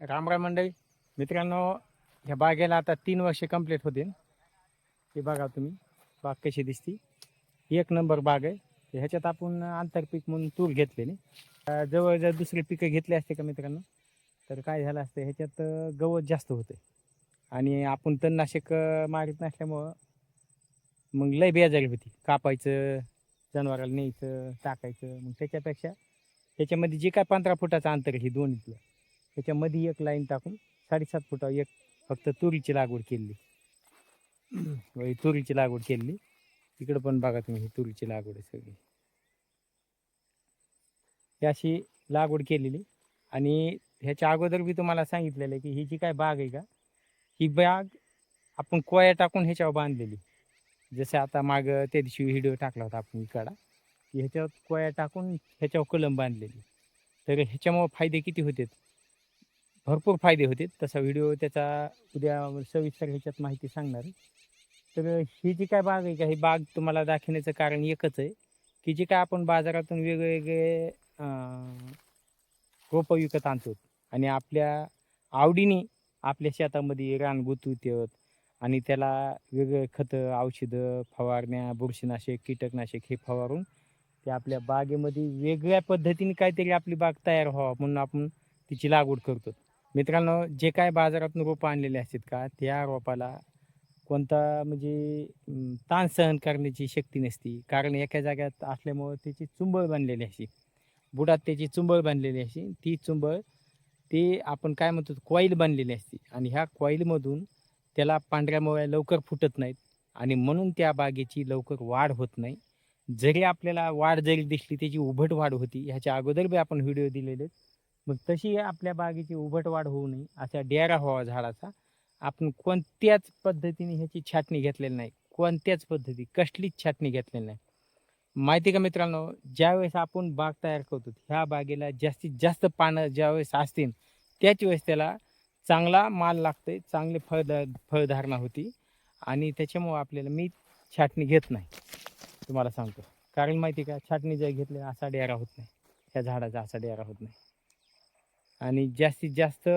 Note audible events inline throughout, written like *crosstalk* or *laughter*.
रामराम मंडळी. मित्रांनो ह्या बागेला आता तीन वर्षे कंप्लीट होतील हे बघा तुम्ही बाग कशी दिसती. एक नंबर बाग आहे. ह्याच्यात आपण आंतरपीक म्हणून तूर घेतलेली. अं, जवळ जर दुसरी पिकं घेतले असते का मित्रांनो? तर काय झालं असतं ह्याच्यात गवत जास्त होते. आणि आपण तणनाशक मारित नसल्यामुळं मग लय बेजारी होती. कापायचं जनावराला न्यायचं टाकायचं. मग त्याच्यापेक्षा त्याच्यामध्ये जे काय पंधरा फुटाचं अंतर आहे दोन दोन्हीतलं. त्याच्यामध्ये एक लाईन टाकून साडेसात फुटा एक फक्त तुरीची लागवड केली. *clears throat* तुरीची लागवड केली. तिकडं पण बघा तुम्ही ही तुरीची लागवड आहे सगळी. ही अशी लागवड केलेली. आणि ह्याच्या अगोदर मी तुम्हाला सांगितलेलं आहे की ही जी काय बाग आहे का ही बाग आपण कोया टाकून ह्याच्यावर बांधलेली. जसं आता माग त्या दिवशी व्हिडिओ टाकला होता आपण इकडा. की ह्याच्यावर कोया टाकून ह्याच्यावर कलम बांधलेली. तर ह्याच्यामुळं फायदे किती होते भरपूर फायदे होते. तसा व्हिडिओ त्याचा उद्या सविस्तर ह्याच्यात माहिती सांगणार. तर ही जी काय बाग आहे का ही बाग तुम्हाला दाखवण्याचं कारण एकच आहे की जी काय आपण बाजारातून वेगवेगळे रोपं विकत आणतो आणि आपल्या आवडीने आपल्या शेतामध्ये रान गुतवतात आणि त्याला वेगळे खतं औषधं फवारण्या बुरशीनाशक कीटकनाशक हे फवारून ते आपल्या बागेमध्ये वेगळ्या पद्धतीने काहीतरी आपली बाग तयार व्हावा म्हणून आपण तिची लागवड करतो मित्रांनो जे काय बाजारातून रोपं आणलेले असतात का त्या रोपाला कोणता म्हणजे ताण सहन करण्याची शक्ती नसती. कारण एका जाग्यात असल्यामुळं त्याची चुंबळ बांधलेली अशी. बुडात त्याची चुंबळ बांधलेली अशी. ती चुंबळ ती आपण काय म्हणतो कॉईल बांधलेली असते. आणि ह्या कॉईलमधून त्याला पांढऱ्या मुळ्या लवकर फुटत नाहीत. आणि म्हणून त्या बागेची लवकर वाढ होत नाही. जरी आपल्याला वाढ जरी दिसली त्याची उभट वाढ होती. ह्याच्या अगोदर बी आपण व्हिडिओ दिलेले आहेत. मग तशी आपल्या बागेची उभट वाढ होऊ नये असा डेरा व्हावा झाडाचा. आपण कोणत्याच पद्धतीने ह्याची छाटणी घेतलेली नाही. कोणत्याच पद्धती कसलीच छाटणी घेतलेली नाही. माहिती का मित्रांनो ज्यावेळेस आपण बाग तयार करतो ह्या बागेला जास्तीत जास्त पानं ज्यावेळेस असतील त्याच वेळेस त्याला चांगला माल लागतोय चांगली फळ फळधारणा होती आणि त्याच्यामुळं आपल्याला मी छाटणी घेत नाही. तुम्हाला सांगतो. कारण माहिती का छाटणी जर घेतली असा डेरा होत नाही. ह्या झाडाचा असा डेरा होत नाही. आणि जास्तीत जास्त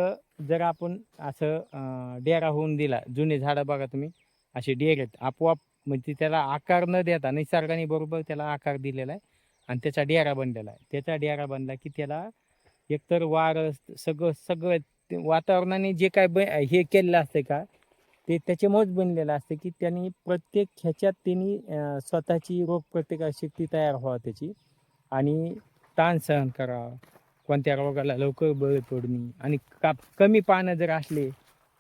जर आपण असं डेरा होऊन दिला जुने झाडं बघा तुम्ही असे डेरेत आपोआप म्हणजे त्याला आकार न देता निसर्गाने बरोबर त्याला आकार दिलेला आहे आणि त्याचा डेरा बनलेला आहे. त्याचा डेरा बनला की त्याला एकतर वारं सगळं सगळं वातावरणाने जे काय ब हे केलेलं असतं का ते त्याच्यामुळेच बनलेलं असतं की त्यांनी प्रत्येक ह्याच्यात त्यांनी स्वतःची रोगप्रतिकारशक्ती तयार व्हावं त्याची आणि ताण सहन करावा. कोणत्या रोगाला लवकर बळी पडणे आणि का कमी पानं जर असले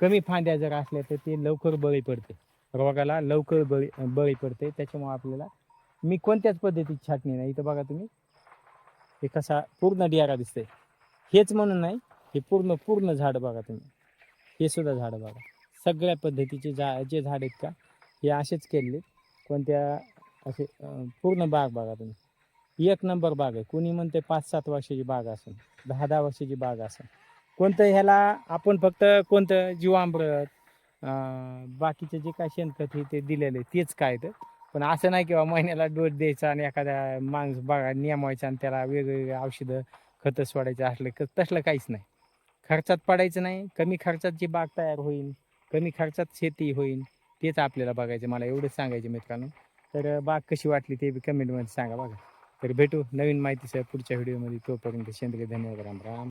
कमी फांद्या जर असल्या तर ते लवकर बळी पडते. रोगाला लवकर बळी बळी पडते. त्याच्यामुळे आपल्याला मी कोणत्याच पद्धतीची छाटणी नाही. इथं बघा तुम्ही. हे कसा पूर्ण डियारा दिसतंय. हेच म्हणून नाही हे पूर्ण पूर्ण झाड बघा तुम्ही. हे सुद्धा झाड बघा. सगळ्या पद्धतीचे झा जे झाड आहेत का हे असेच केलेले कोणत्या असे पूर्ण बाग बघा तुम्ही. एक नंबर बाग आहे. कोणी म्हणते पाच सात वर्षाची बाग असेल दहा दहा वर्षाची बाग असेल. कोणतं ह्याला आपण फक्त कोणतं जीवामृत बाकीचे जे काय शेणखत हे ते दिलेले तेच काय तर. पण असं नाही किंवा महिन्याला डोस द्यायचा आणि एखाद्या माणूस बागा नियमायचा आणि त्याला वेगवेगळे औषधं खतं सोडायचे असले क तसलं काहीच नाही. खर्चात पडायचं नाही कमी खर्चात जी बाग तयार होईल कमी खर्चात शेती होईल तेच आपल्याला बघायचं मला एवढंच सांगायचं मित्रांनो. तर बाग कशी वाटली ते बी कमेंटमध्ये सांगा बघा. तर भेटू नवीन माहितीसह पुढच्या व्हिडिओमध्ये. तोपर्यंत सेंद्रिय धन्यवाद राम राम.